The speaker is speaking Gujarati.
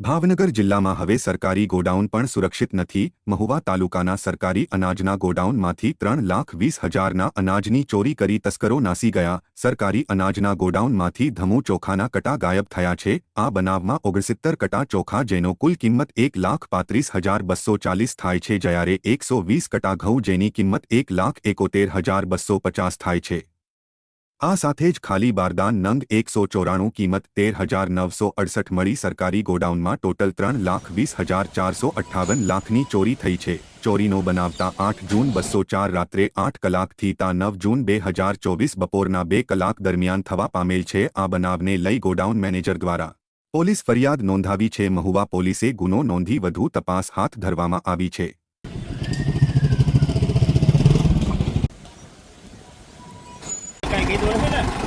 ભાવનગર જિલ્લામાં હવે સરકારી ગોડાઉન પણ સુરક્ષિત નથી. મહુવા તાલુકાના સરકારી અનાજના ગોડાઉનમાંથી ત્રણ લાખ વીસ હજારના અનાજની ચોરી કરી તસ્કરો નાસી ગયા. સરકારી અનાજના ગોડાઉનમાંથી ધમુ ચોખાના કટા ગાયબ થયા છે. આ બનાવમાં ઓગણસિત્તર કટા ચોખા જેનો કુલ કિંમત એક લાખ પાંત્રીસ હજાર બસો ચાલીસ થાય છે. જ્યારે એકસો વીસ કટા ઘઉં જેની કિંમત એક લાખ એકોતેર હજાર બસો પચાસ થાય છે. આ સાથે જ ખાલી બારદાન નંગ એકસો ચોરાણું કિંમત તેર હજાર નવસો અડસઠ મળી સરકારી ગોડાઉનમાં ટોટલ ત્રણ લાખ વીસ હજાર ચારસો અઠ્ઠાવન લાખની ચોરી થઈ છે. ચોરીનો બનાવતા આઠ જૂન બસો ચાર રાત્રે આઠ કલાકથી તા નવ જૂન બે હજાર ચોવીસ બપોરના બે કલાક દરમિયાન થવા પામેલ છે આ બનાવને લઈ ગોડાઉન મેનેજર દ્વારા પોલીસ ફરિયાદ નોંધાવી છે. મહુવા પોલીસે ગુનો નોંધી વધુ તપાસ હાથ ધરવામાં આવી છે. Görmene.